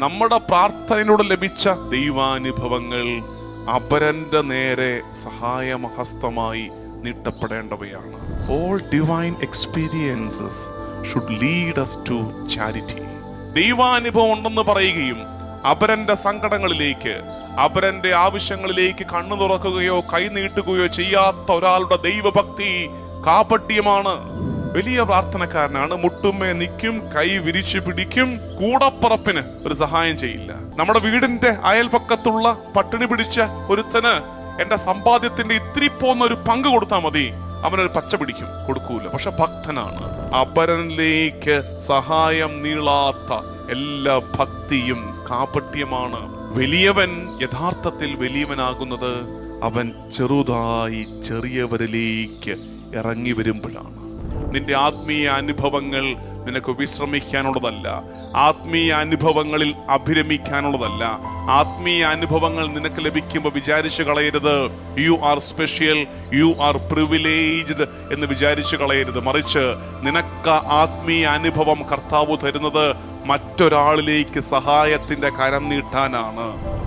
നമ്മുടെ പ്രാർത്ഥനയിലൂടെ ലഭിച്ച ദൈവാനുഭവങ്ങൾ അപരന്റെ നേരെ സഹായമഹസ്തമായി നീട്ടപ്പെടേണ്ടവയാണ്. All divine experiences should lead us to charity ദൈവാനുഭവം ഉണ്ടെന്ന് പറയുകയും അപരന്റെ സങ്കടങ്ങളിലേക്ക് അപരന്റെ ആവശ്യങ്ങളിലേക്ക് കണ്ണു തുറക്കുകയോ കൈനീട്ടുകയോ ചെയ്യാത്ത ഒരാളുടെ ദൈവഭക്തി കാപട്യമാണ്. വലിയ പ്രാർത്ഥനക്കാരനാണ്. മുട്ടുമ്മേ നിൽക്കും കൈ വിരിച്ചു പിടിക്കും കൂടപ്പറപ്പിന് ഒരു സഹായം ചെയ്യില്ല. നമ്മുടെ വീടിന്റെ അയൽപക്കത്തുള്ള പട്ടിണി പിടിച്ച ഒരുത്തന് എന്റെ സമ്പാദ്യത്തിന്റെ ഇത്തിരി പോന്ന ഒരു പങ്ക് കൊടുത്താൽ മതി. അവനൊരു പച്ച പിടിക്കും. കൊടുക്കൂല. പക്ഷെ ഭക്തനാണ്. അപരനിലേക്ക് സഹായം നീളാത്ത എല്ലാ ഭക്തിയും കാപട്യമാണ്. വലിയവൻ യഥാർത്ഥത്തിൽ വലിയവനാകുന്നത് അവൻ ചെറുതായി ചെറിയവരിലേക്ക് ഇറങ്ങി വരുമ്പോഴാണ്. നിന്റെ ആത്മീയ അനുഭവങ്ങൾ നിനക്ക് വിശ്രമിക്കാനുള്ളതല്ല. ആത്മീയ അനുഭവങ്ങളിൽ അഭിരമിക്കാനുള്ളതല്ല. ആത്മീയ അനുഭവങ്ങൾ നിനക്ക് ലഭിക്കുമ്പോൾ വിചാരിച്ചു കളയരുത്. You are special you are privileged എന്ന് വിചാരിച്ചു കളയരുത്. മറിച്ച് നിനക്ക് ആത്മീയ അനുഭവം കർത്താവ് തരുന്നത് മറ്റൊരാളിലേക്ക് സഹായത്തിന്റെ കരം നീട്ടാനാണ്.